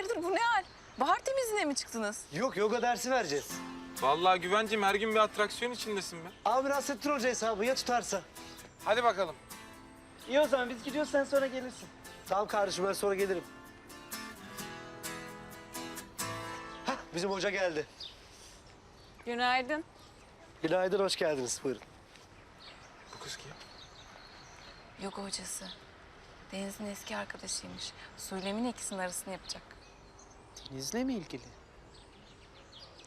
Hayırdır bu ne hal? Bahar temizliğine mi çıktınız? Yok yoga dersi vereceğiz. Vallahi güvencim her gün bir atraksiyon içindesin be. Abi Nasrettin Hoca hesabı ya tutarsa? Hadi bakalım. İyi o zaman biz gidiyoruz sen sonra gelirsin. Tamam kardeşim ben sonra gelirim. Hah bizim hoca geldi. Günaydın. Günaydın hoş geldiniz buyurun. Bu kız kim? Yoga hocası. Deniz'in eski arkadaşıymış. Sulem'in ikisinin arasını yapacak. Deniz'le mi ilgili?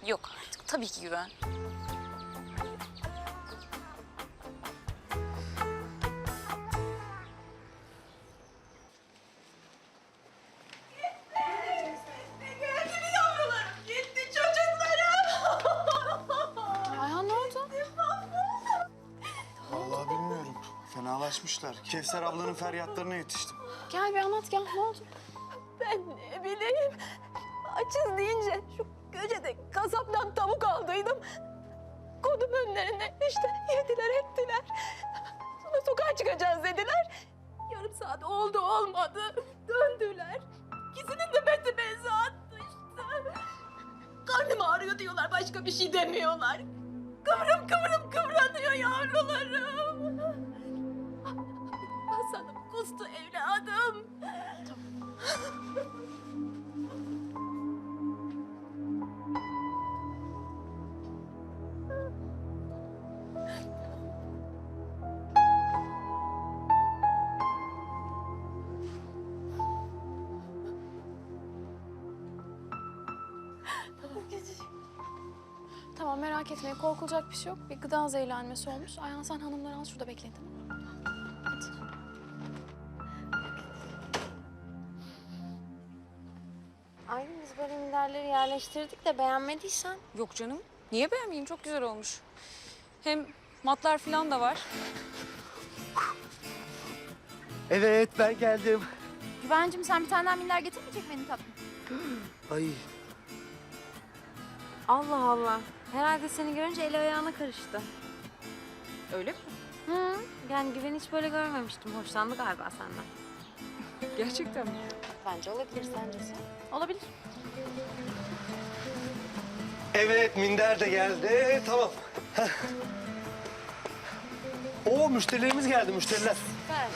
Yok artık tabii ki güven. Ayhan ne oldu? Vallahi bilmiyorum. Fenalaşmışlar. Kevser ablanın feryatlarına yetiştim. Gel bir anlat gel ne oldu? Ben ne bileyim. Açız deyince şu köşede kasaptan tavuk aldıydım. Kodum önlerine işte yediler ettiler. Sonra sokağa çıkacağız dediler. Yarım saat oldu olmadı. Döndüler. İkisinin de beti benzi attı işte. Karnım ağrıyor diyorlar başka bir şey demiyorlar. Kıvrım kıvrım kıvranıyor yavrularım. Hasan'ım kustu evladım. Tamam merak etmeyin korkulacak bir şey yok. Bir gıda zehirlenmesi olmuş. Ayhan sen hanımları al şurada bekleyin tamam mı? Hadi. Aylin biz böyle minderleri yerleştirdik de beğenmediysen. Yok canım. Niye beğenmeyeyim? Çok güzel olmuş. Hem matlar falan da var. Evet ben geldim. Güvencim sen bir tane daha minder getirmeyecek benim tatlım. Ay Allah Allah. Herhalde seni görünce el ayağına karıştı. Öyle mi? Hı, yani Güven hiç böyle görmemiştim. Hoşlandı galiba senden. Gerçekten mi? Bence olabilir sence sen. Olabilir. evet minder de geldi tamam. Heh. Oo müşterilerimiz geldi müşteriler. Süper.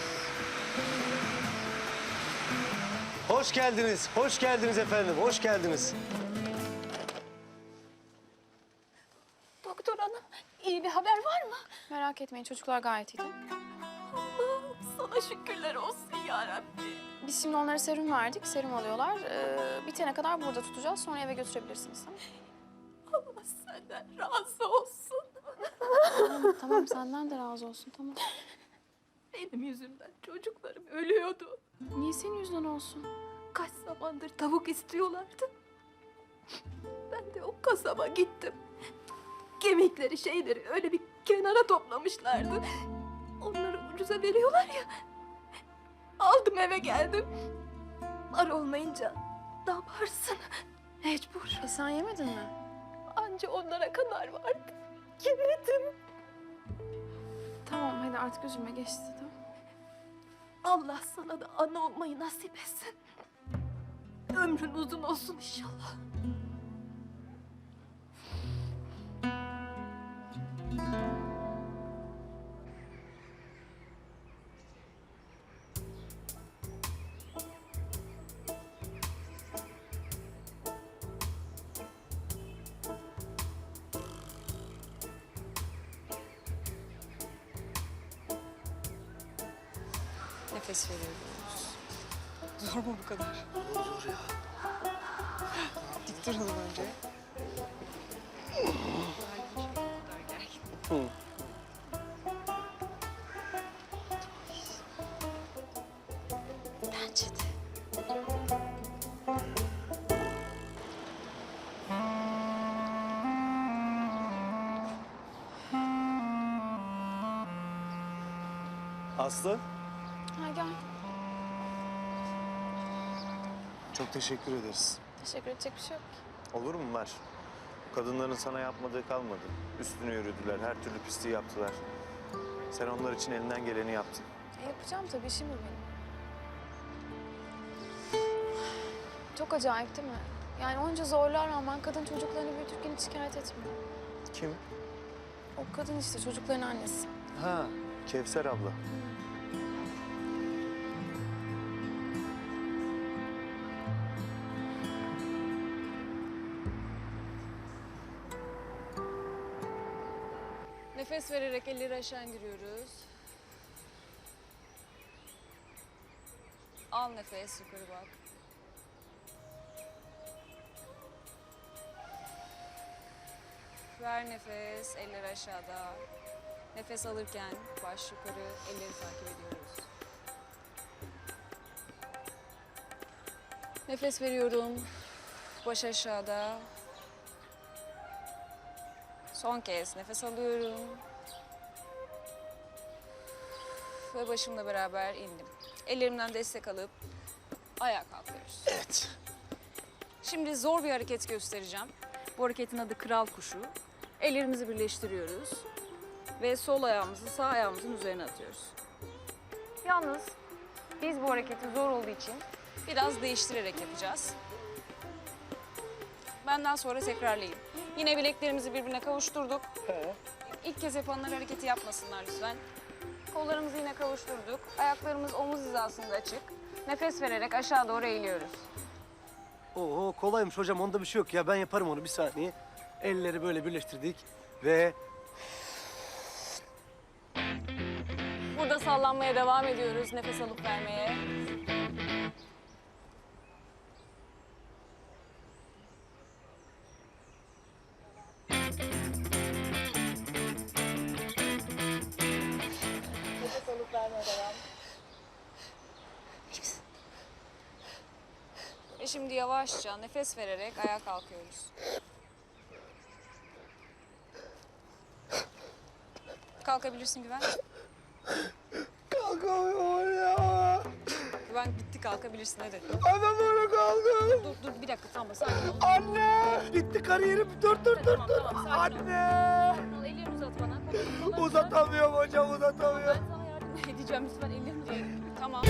Hoş geldiniz, hoş geldiniz efendim, hoş geldiniz. Hanım iyi bir haber var mı? Merak etmeyin çocuklar gayet iyi. Allah'ım sana şükürler olsun ya Rabbi. Biz şimdi onlara serum verdik. Serum alıyorlar. Ee, bitene kadar burada tutacağız. Sonra eve götürebilirsiniz tamam Allah senden razı olsun. Tamam, tamam senden de razı olsun tamam. Benim yüzümden çocuklarım ölüyordu. Niye senin yüzünden olsun? Kaç zamandır tavuk istiyorlardı. Ben de o kasaba gittim. Kemikleri şeyleri öyle bir kenara toplamışlardı. Onları ucuza veriyorlar ya. Aldım eve geldim. Var olmayınca ne yaparsın? Mecbur. E sen yemedin mi? Anca onlara kadar vardı. Yemedim. Tamam hadi artık üzülme geçti tamam. Allah sana da ana olmayı nasip etsin. Ömrün uzun olsun inşallah. Nefes veriyoruz. Zor mu bu kadar? Zor ya. Dik duralım önce. Bence de. Aslı, Çok teşekkür ederiz. Teşekkür edecek bir şey yok ki. Olur mu Mer? Kadınların sana yapmadığı kalmadı. Üstüne yürüdüler, her türlü pisliği yaptılar. Sen onlar için elinden geleni yaptın. E, yapacağım tabii işim bu benim. Çok acayip değil mi? Yani onca zorluğa rağmen kadın çocuklarını büyütürken hiç şikayet etmiyor. Kim? O kadın işte çocukların annesi. Ha, Kevser abla. Nefes vererek elleri aşağı indiriyoruz. Al nefes yukarı bak. Ver nefes, eller aşağıda. Nefes alırken baş yukarı, elleri takip ediyoruz. Nefes veriyorum. Baş aşağıda. Son kez nefes alıyorum. Ve başımla beraber indim. Ellerimden destek alıp ayağa kalkıyoruz. Evet. Şimdi zor bir hareket göstereceğim. Bu hareketin adı kral kuşu. Ellerimizi birleştiriyoruz. Ve sol ayağımızı sağ ayağımızın üzerine atıyoruz. Yalnız biz bu hareketi zor olduğu için biraz değiştirerek yapacağız. Benden sonra tekrarlayayım. Yine bileklerimizi birbirine kavuşturduk. İlk kez yapanlar hareketi yapmasınlar lütfen. Kollarımızı yine kavuşturduk. Ayaklarımız omuz hizasında açık. Nefes vererek aşağı doğru eğiliyoruz. Oo kolaymış hocam onda bir şey yok ya ben yaparım onu bir saniye. Elleri böyle birleştirdik ve Burada sallanmaya devam ediyoruz. Nefes alıp vermeye. Şimdi yavaşça nefes vererek ayağa kalkıyoruz. Kalkabilirsin Güven. kalkamıyorum ya. Güven bitti kalkabilirsin hadi. Adam böyle kaldım. Dur dur bir dakika tamam sakin ol. Anne bitti kariyerim dur dur dur Tamam, dur. tamam, sakin ol. Anne Sakin ol, ellerini uzat bana. Uzat. uzatamıyorum hocam Ben uzatamıyorum. sana yardım edeceğim lütfen ellerini. Tamam.